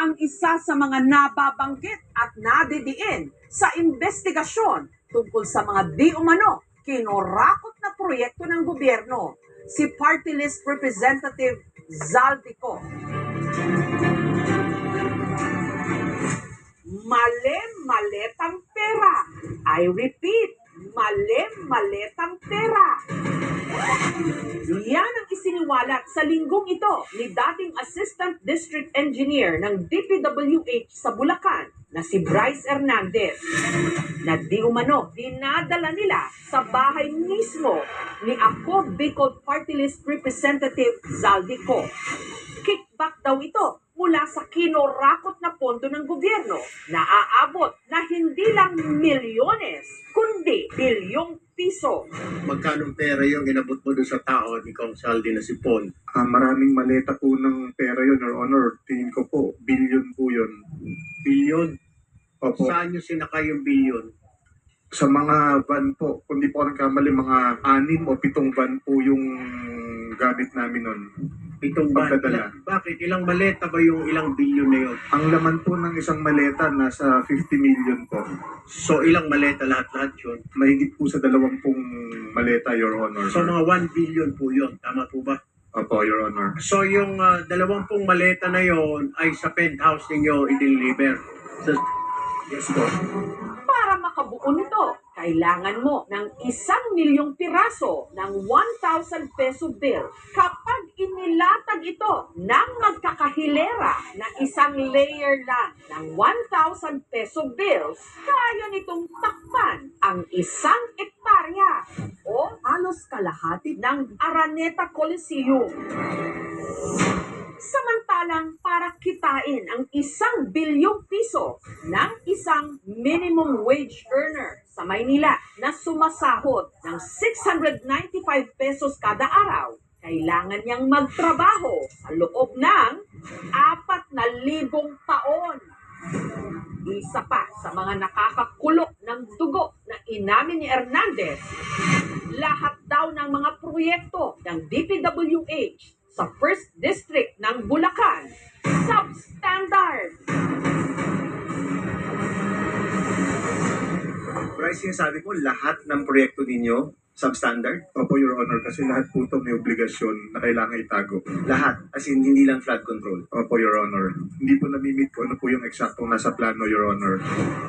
ang isa sa mga nababanggit at nadidiin sa investigasyon tungkol sa mga di umano kinorakot na proyekto ng gobyerno, si Party List Representative Zaldico. Male-maletang pera. I repeat, male-maletang pera. Yan ang isiniwalat sa linggong ito ni dating Assistant District Engineer ng DPWH sa Bulacan na si Bryce Hernandez na di umano dinadala nila sa bahay mismo ni Ako Bicol Party List Representative Zaldico. Kickback daw ito mula sa kinorakot na pondo ng gobyerno na aabot na hindi lang milyones, kundi bilyong piso. magkano pera yung inabot mo doon sa tao ni Kong Saldi na si Paul? Ah, maraming maleta po ng pera yun, Your Honor. Tingin ko po, billion po yun. Bilyon? Opo. Sa, Saan nyo sinakay yung bilyon? mga van po, kung di po ako nagkamali, mga anim o pitong van po yung gamit namin nun. Pitong ba? Pagdadala. Bakit? Ilang maleta ba yung ilang bilyon na yun? Ang laman po ng isang maleta, nasa 50 million po. So ilang maleta lahat-lahat yun? Mahigit po sa dalawampung maleta, Your Honor. So mga 1 billion po yun. Tama po ba? Opo, Your Honor. So yung ah, dalawampung maleta na yon ay sa penthouse ninyo i-deliver. So, Yes po. Para makabuo nito, kailangan mo ng isang milyong piraso ng 1,000 peso bill. Kapag inilatag ito ng magkakahilera na isang layer lang ng 1,000 peso bills, kaya nitong takpan ang isang ektarya o halos kalahati ng Araneta Coliseum. Samantalang para kitain ang isang bilyong piso ng isang minimum wage earner sa Maynila na sumasahod ng 695 pesos kada araw, kailangan niyang magtrabaho sa loob ng apat na libong taon. Isa pa sa mga nakakakulok ng dugo na inamin ni Hernandez, lahat daw ng mga proyekto ng DPWH sa First District ng Bulacan, substandard. Bryce, sinasabi mo, lahat ng proyekto ninyo, substandard? Opo, Your Honor, kasi lahat po ito may obligasyon na kailangan itago. Lahat. As in, hindi lang flood control. Opo, Your Honor. Hindi po namimit ko ano po yung eksaktong nasa plano, Your Honor.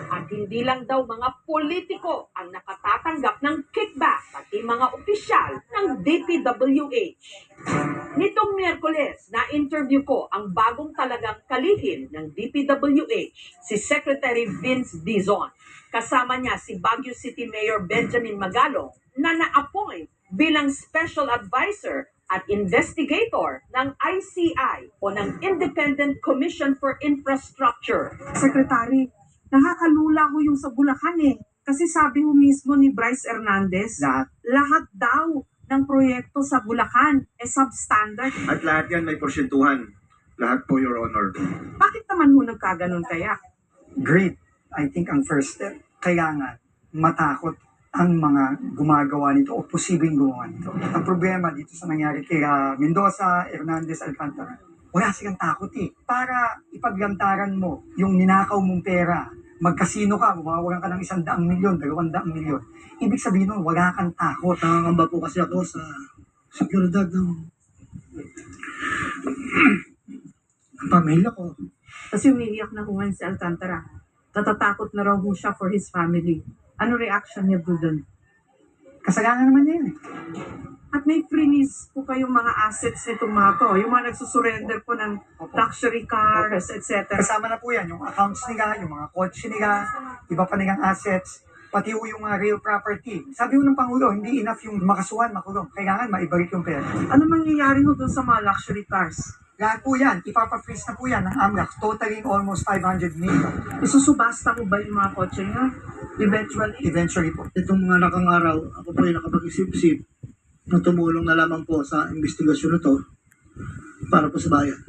At hindi lang daw mga politiko ang nakatatanggap ng kickback, pati mga opisyal ng DPWH. Nitong Miyerkules, na-interview ko ang bagong talagang kalihim ng DPWH, si Secretary Vince Dizon. Kasama niya si Baguio City Mayor Benjamin Magalong na na-appoint bilang Special Advisor at Investigator ng ICI o ng Independent Commission for Infrastructure. Secretary, nakakalula ko yung sa Bulacan eh. Kasi sabi mo mismo ni Bryce Hernandez, lahat daw ng proyekto sa Bulacan eh substandard. At lahat yan may porsyentuhan. Lahat po, Your Honor. Bakit naman ho nagkaganon kaya? great, I think ang first step, kailangan matakot ang mga gumagawa nito o posibleng gumawa nito. Ang problema dito sa nangyari kay ah, Mendoza, Hernandez, Alcantara, wala silang takot eh. Para ipaglantaran mo yung ninakaw mong pera, magkasino ka, mawawalan ka ng isang daang milyon, dalawang daang milyon. Ibig sabihin nun, wala kang takot. Nakakamba po kasi ako sa seguridad ng ng pamilya ko. Kasi umiiyak na ngayon si Alcantara. Natatakot na raw siya for his family. Ano reaction niya po dun? Kasalanan naman niya yun eh. At may freeze po kayong mga assets nitong mga to. Yung mga nagsusurrender po ng Opo. luxury cars, etc. Kasama na po yan, yung accounts nila, yung mga kotse nila, iba pa nilang assets, pati po yung uh, real property. Sabi ko ng Pangulo, hindi enough yung makasuhan, makulong. Kailangan maibalik yung pera. Ano mangyayari ho dun sa mga luxury cars? Lahat po yan, ipapafreeze na po yan ng AMLAC, totaling almost 500 million. Isusubasta ko ba yung mga kotse niya? Eventually. Eventually po. Itong mga nakang araw, ako po ay nakapag-isip-isip na tumulong na lamang po sa investigasyon na to para po sa bayan.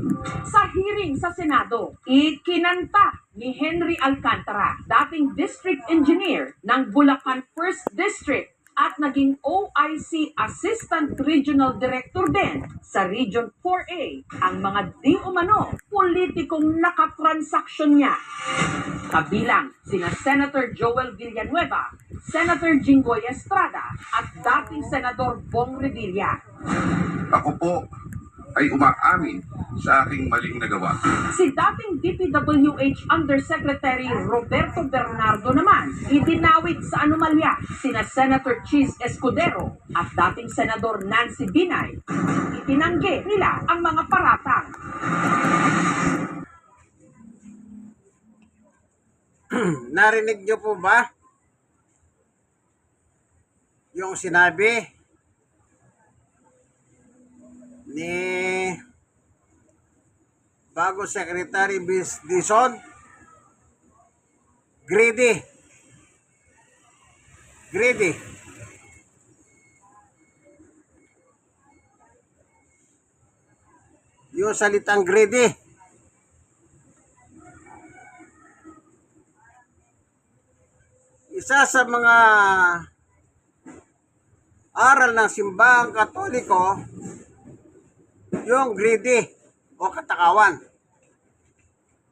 Sa hearing sa Senado, ikinanta ni Henry Alcantara, dating district engineer ng Bulacan 1st District, at naging OIC Assistant Regional Director din sa Region 4A ang mga di umano politikong nakatransaksyon niya. Kabilang sina Senator Joel Villanueva, Senator Jinggoy Estrada at dating Senador Bong Revilla. Ako po ay umaamin sa aking maling nagawa. Si dating DPWH Undersecretary Roberto Bernardo naman, idinawit sa anomalya sina Senator Cheese Escudero at dating Senador Nancy Binay. Itinanggi nila ang mga paratang. Narinig niyo po ba? Yung sinabi ni bago Secretary Dison greedy. Greedy. Yung salitang greedy. Isa sa mga aral ng simbahang katoliko yung greedy o katakawan.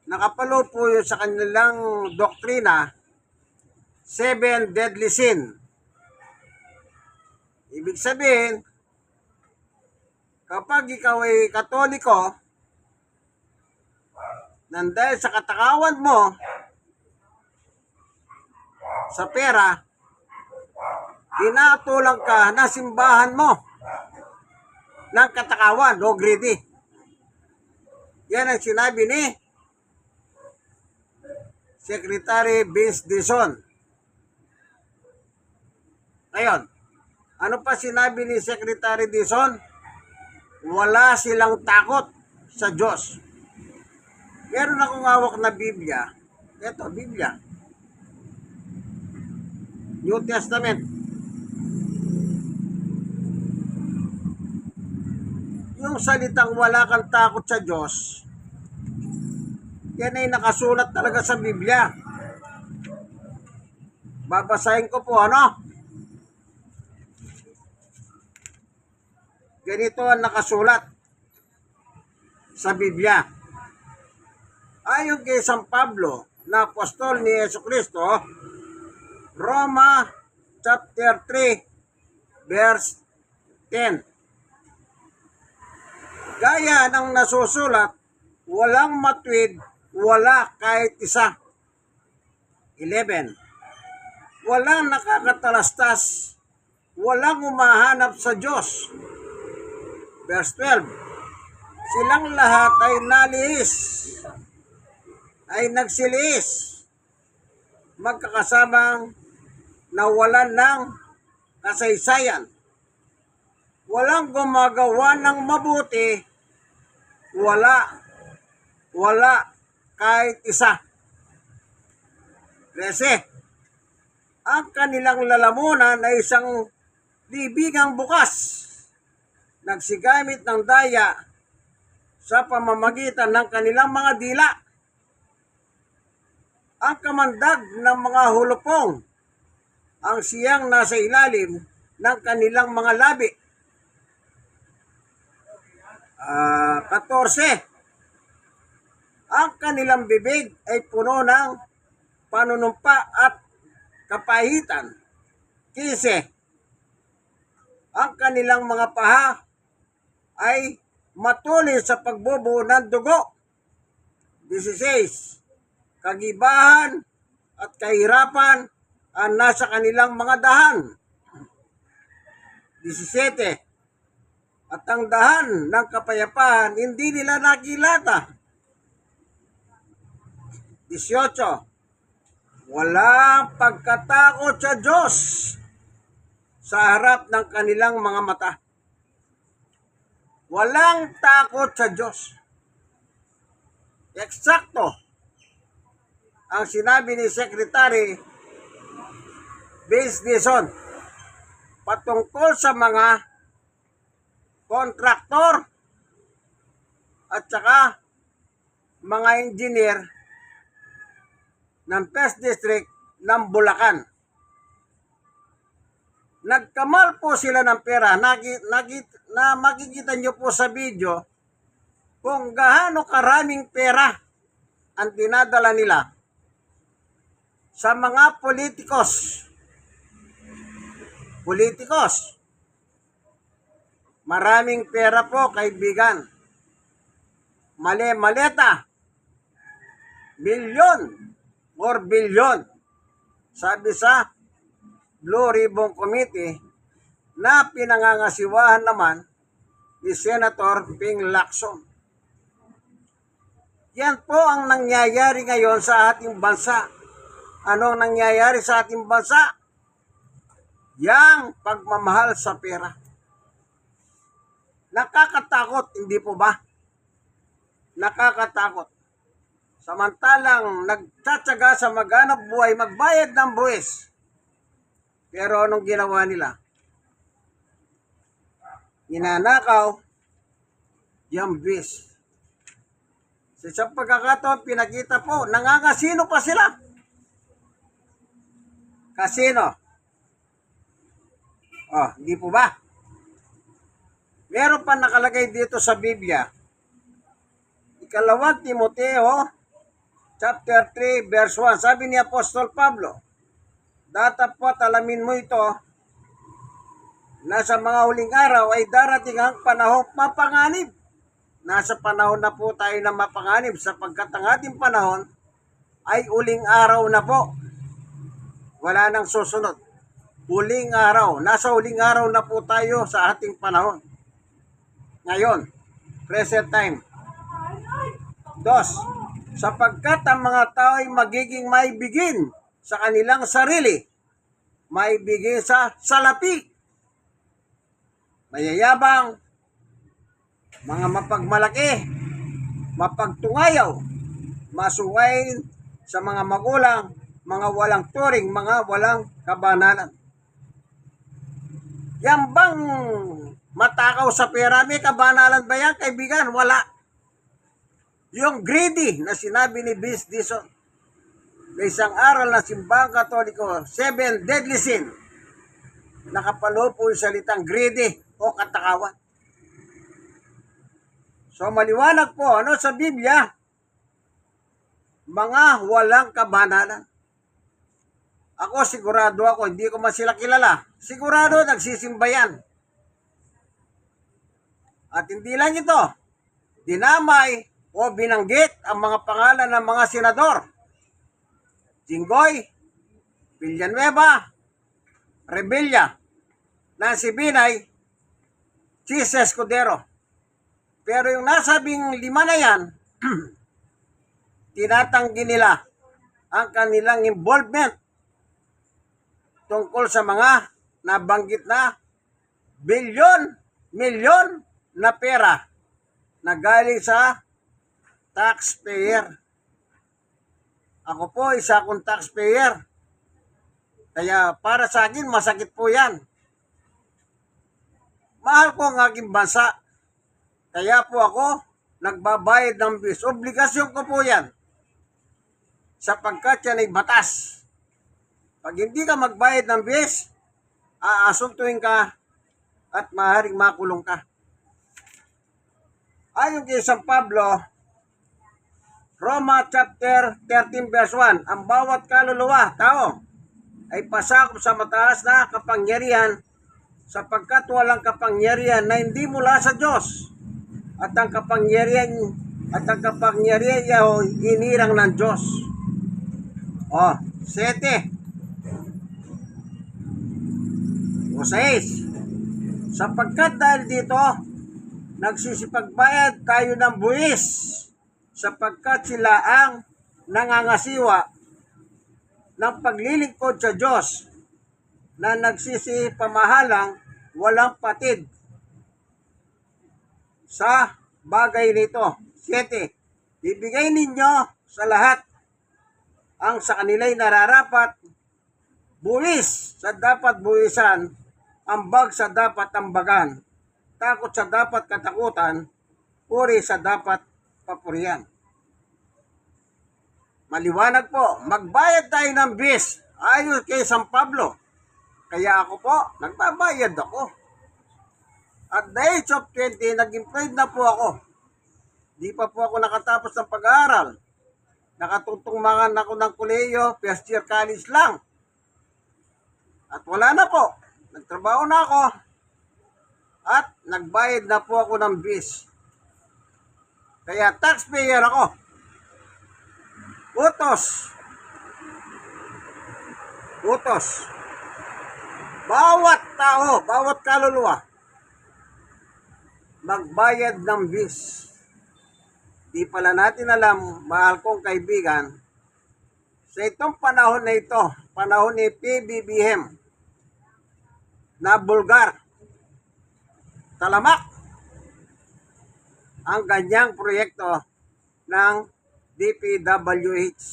Nakapalo po yun sa kanilang doktrina, seven deadly sin. Ibig sabihin, kapag ikaw ay katoliko, nang sa katakawan mo, sa pera, tinatulang ka na simbahan mo ng katakawan o greedy. Yan ang sinabi ni Secretary Vince Dison. Ngayon, ano pa sinabi ni Secretary Dison? Wala silang takot sa Diyos. Meron akong hawak na Biblia. Ito, Biblia. New Testament. Yung salitang wala kang takot sa Diyos, yan ay nakasulat talaga sa Biblia. Babasahin ko po, ano? Ganito ang nakasulat sa Biblia. Ayon kay San Pablo, na apostol ni Yesu Kristo, Roma chapter 3 verse 10. Gaya ng nasusulat, walang matwid, wala kahit isa. 11. Walang nakakatalastas, walang umahanap sa Diyos. Verse 12. Silang lahat ay nalihis, ay nagsiliis, magkakasamang nawalan ng kasaysayan. Walang gumagawa ng mabuti, wala, wala, kahit isa. 13. Ang kanilang lalamunan ay isang libigang bukas, nagsigamit ng daya sa pamamagitan ng kanilang mga dila. Ang kamandag ng mga hulupong ang siyang nasa ilalim ng kanilang mga labi. Ah, 14. Ang kanilang bibig ay puno ng panunumpa at kapahitan. 15. Ang kanilang mga paha ay matulis sa pagbubuo ng dugo. 16. Kagibahan at kahirapan ang nasa kanilang mga dahan. 17. At ang dahan ng kapayapaan hindi nila nakilata. 18. Walang pagkatakot sa Diyos sa harap ng kanilang mga mata. Walang takot sa Diyos. Eksakto ang sinabi ni Secretary Vince Dison patungkol sa mga kontraktor at saka mga engineer ng First District ng Bulacan. nagkamal po sila ng pera. Nagi, nagi, na makikita nyo po sa video kung gaano karaming pera ang dinadala nila sa mga politikos. Politikos. Maraming pera po, kaibigan. Mali-maleta. Bilyon or bilyon. Sabi sa Blue Ribbon Committee na pinangangasiwahan naman ni Senator Ping Lacson. Yan po ang nangyayari ngayon sa ating bansa. Anong nangyayari sa ating bansa? Yang pagmamahal sa pera. Nakakatakot, hindi po ba? Nakakatakot. Samantalang nagtsatsaga sa maghanap buhay, magbayad ng buwis. Pero anong ginawa nila? Ninanakaw yung bis. Sa isang pagkakataon, pinakita po, nangangasino pa sila. Kasino. Oh, hindi po ba? Meron pa nakalagay dito sa Biblia. Ikalawang Timoteo, chapter 3, verse 1. Sabi ni Apostol Pablo, Datapot alamin mo ito, na sa mga huling araw ay darating ang panahong mapanganib. Nasa panahon na po tayo na mapanganib sapagkat ang ating panahon ay uling araw na po. Wala nang susunod. Huling araw. Nasa huling araw na po tayo sa ating panahon. Ngayon, present time. Dos, sapagkat ang mga tao ay magiging maibigin sa kanilang sarili, maibigin sa salapi, mayayabang, mga mapagmalaki, mapagtungayaw, masuwain sa mga magulang, mga walang turing, mga walang kabanalan. Yan bang matakaw sa pera? May kabanalan ba yan, kaibigan? Wala. Yung greedy na sinabi ni Bis Dison na isang aral na simbang katoliko, seven deadly sin. Nakapalo po yung salitang greedy o katakawan. So maliwanag po, ano sa Biblia? Mga walang kabanalan. Ako sigurado ako, hindi ko man sila kilala. Sigurado nagsisimba yan. At hindi lang ito, dinamay o binanggit ang mga pangalan ng mga senador. Jinggoy, Villanueva, Rebilla, Nancy Binay, Chis Escudero. Pero yung nasabing lima na yan, tinatanggi nila ang kanilang involvement tungkol sa mga nabanggit na bilyon, milyon na pera na galing sa taxpayer. Ako po, isa akong taxpayer. Kaya para sa akin, masakit po yan. Mahal ko ang aking bansa. Kaya po ako, nagbabayad ng bis. Obligasyon ko po yan. Sapagkat yan ay batas. Pag hindi ka magbayad ng bis, aasuntuin ka at maaaring makulong ka. Ayon kay San Pablo, Roma chapter 13 verse 1, ang bawat kaluluwa, tao, ay pasakop sa mataas na kapangyarihan sapagkat walang kapangyarihan na hindi mula sa Diyos. At ang kapangyarihan at ang kapangyarihan niya ho, inirang ng Diyos. Oh, sete. O seis. Sapagkat dahil dito, nagsisipagbayad tayo ng buwis sapagkat sila ang nangangasiwa ng paglilingkod sa Diyos na nagsisipamahalang walang patid sa bagay nito. 7. Ibigay ninyo sa lahat ang sa kanila'y nararapat, buwis sa dapat buwisan, ambag sa dapat ambagan, takot sa dapat katakutan, puri sa dapat papurihan. Maliwanag po, magbayad tayo ng bis ayon kay San Pablo. Kaya ako po, nagbabayad ako. At the age of 20, nag-employed na po ako. Di pa po ako nakatapos ng pag-aaral. Nakatutungmangan ako ng koleyo, first year college lang. At wala na po. Nagtrabaho na ako. At nagbayad na po ako ng bis. Kaya taxpayer ako. Utos. Utos. Bawat tao, bawat kaluluwa, magbayad ng bis. Di pala natin alam, mahal kong kaibigan, sa itong panahon na ito, panahon ni PBBM, na bulgar, talamak, ang ganyang proyekto ng DPWH.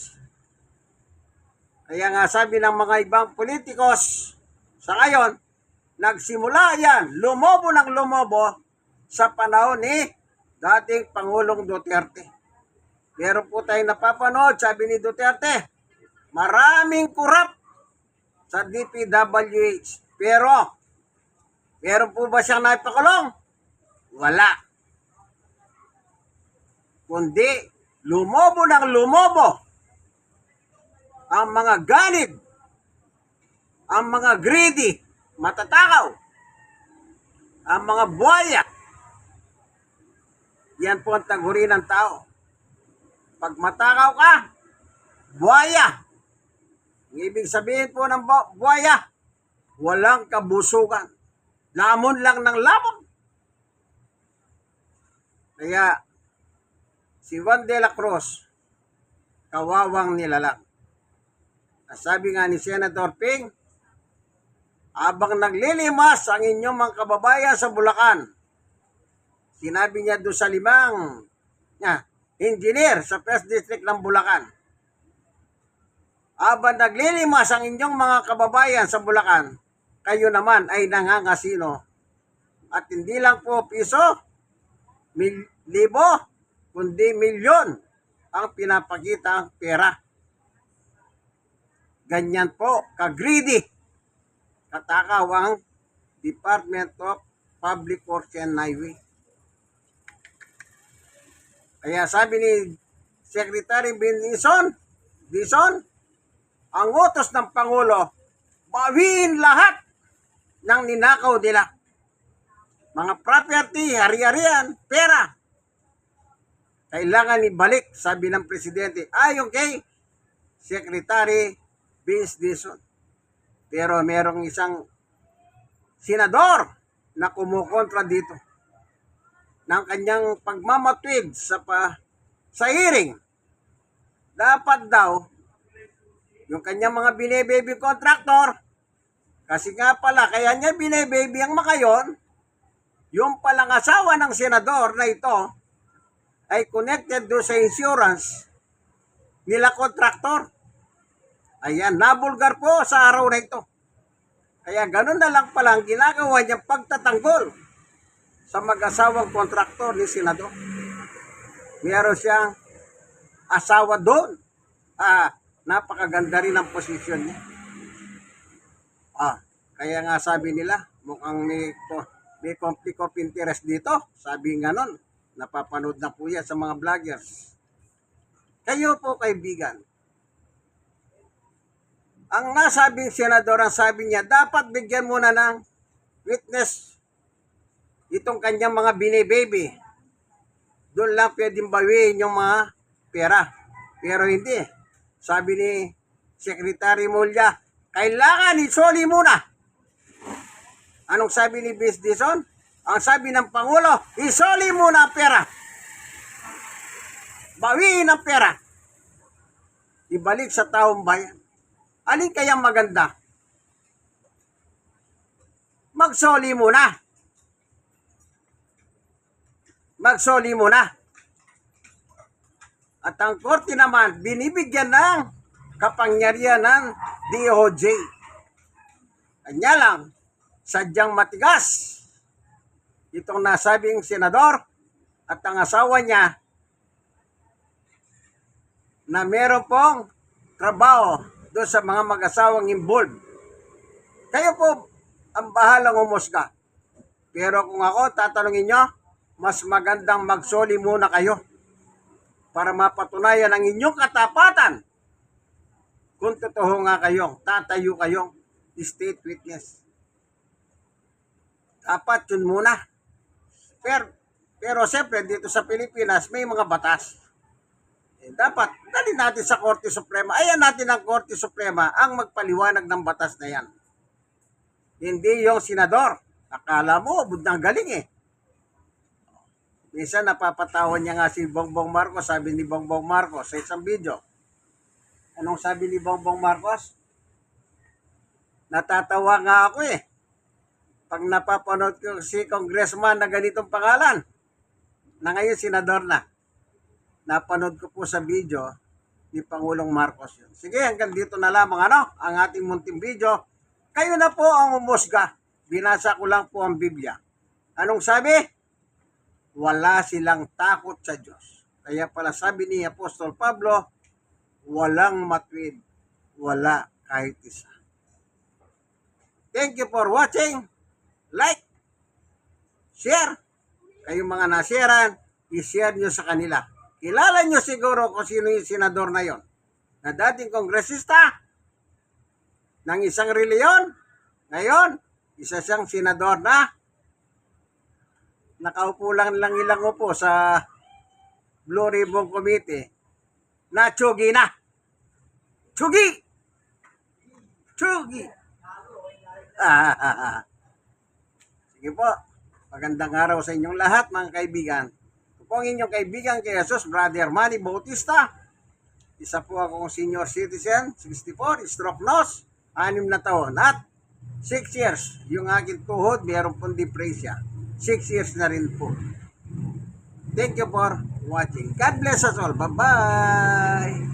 Kaya nga sabi ng mga ibang politikos, sa ngayon, nagsimula yan, lumobo ng lumobo sa panahon ni dating Pangulong Duterte. Meron po tayong napapanood, sabi ni Duterte, maraming kurap sa DPWH. Pero, meron po ba siyang naipakulong? Wala. Kundi, lumobo ng lumobo ang mga ganid, ang mga greedy, matatakaw, ang mga buhaya. Yan po ang taguri ng tao. Pag matakaw ka, buhaya. Ang ibig sabihin po ng bu- buhaya, walang kabusugan. Lamon lang ng lamon. Kaya, si Juan de la Cruz, kawawang nilalang. Sabi nga ni Senator Ping, habang naglilimas ang inyong mga kababayan sa Bulacan, sinabi niya doon sa limang niya, engineer sa First District ng Bulacan, habang naglilimas ang inyong mga kababayan sa Bulacan, kayo naman ay nangangasino. At hindi lang po piso, mil, libo, kundi milyon ang pinapakita ang pera. Ganyan po, ka-greedy, katakaw ang Department of Public Works and Highway. Kaya sabi ni Secretary Benison, Dison, ang utos ng Pangulo, bawiin lahat ng ninakaw nila. Mga property, hari-harian, pera. Kailangan ibalik, sabi ng Presidente, ayon kay Secretary Vince Dison. Pero merong isang senador na kumukontra dito ng kanyang pagmamatwid sa pa, sa hearing. Dapat daw yung kanyang mga bine-baby contractor kasi nga pala kaya niya bine-baby ang makayon yung palang asawa ng senador na ito ay connected do sa insurance nila contractor. Ayan, nabulgar po sa araw na ito. Kaya ganun na lang pala ang ginagawa niyang pagtatanggol sa mag-asawang kontraktor ni Senador. Meron siyang asawa doon. Ah, napakaganda rin ang posisyon niya. Ah, kaya nga sabi nila, mukhang may, may conflict of interest dito. Sabi nga nun, napapanood na po yan sa mga vloggers. Kayo po kaibigan, ang nasabing senador, ang sabi niya, dapat bigyan muna ng witness itong kanyang mga bini-baby. Doon lang pwedeng bawiin yung mga pera. Pero hindi. Sabi ni Secretary Mulya, kailangan isoli muna. Anong sabi ni Bis Dison? Ang sabi ng Pangulo, isoli muna ang pera. Bawiin ang pera. Ibalik sa taong bayan. Alin kaya maganda? Magsoli muna. Magsoli muna. At ang korte naman, binibigyan ng kapangyarihan ng DOJ. Kanya lang, sadyang matigas. Itong nasabing senador at ang asawa niya na meron pong trabaho doon sa mga mag-asawang involved. Kayo po ang bahalang umusga. Pero kung ako, tatanungin nyo, mas magandang magsoli muna kayo para mapatunayan ang inyong katapatan. Kung totoo nga kayong, tatayo kayong state witness. Dapat yun muna. Pero, pero siyempre, dito sa Pilipinas, may mga batas. Eh, dapat, dali natin sa Korte Suprema. Ayan natin ang Korte Suprema ang magpaliwanag ng batas na yan. Hindi yung senador. Akala mo, budang galing eh. Minsan napapatawan niya nga si Bongbong Marcos, sabi ni Bongbong Marcos sa isang video. Anong sabi ni Bongbong Marcos? Natatawa nga ako eh. Pag napapanood ko si congressman na ganitong pangalan, na ngayon senador na. Napanood ko po sa video ni Pangulong Marcos yun. Sige, hanggang dito na lamang ano, ang ating munting video. Kayo na po ang umusga. Binasa ko lang po ang Biblia. Anong sabi? Wala silang takot sa Diyos. Kaya pala sabi ni Apostol Pablo, walang matwid, wala kahit isa. Thank you for watching. Like, share. Kayong mga nasharean, i-share nyo sa kanila. Kilala nyo siguro kung sino yung senador na yon na dating kongresista ng isang reliyon. Ngayon, isa siyang senador na nakaupo lang lang ilang upo sa Blue Ribbon Committee na tsugi na. Tsugi! Tsugi! Ah, Sige po. Magandang araw sa inyong lahat, mga kaibigan. Ito po ang inyong kaibigan kay Jesus, Brother Manny Bautista. Isa po akong senior citizen, 64, stroke nose, anim na taon. At 6 years, yung aking tuhod, mayroon pong depresya. 6 years na rin po. Thank you for watching. God bless us all. Bye-bye.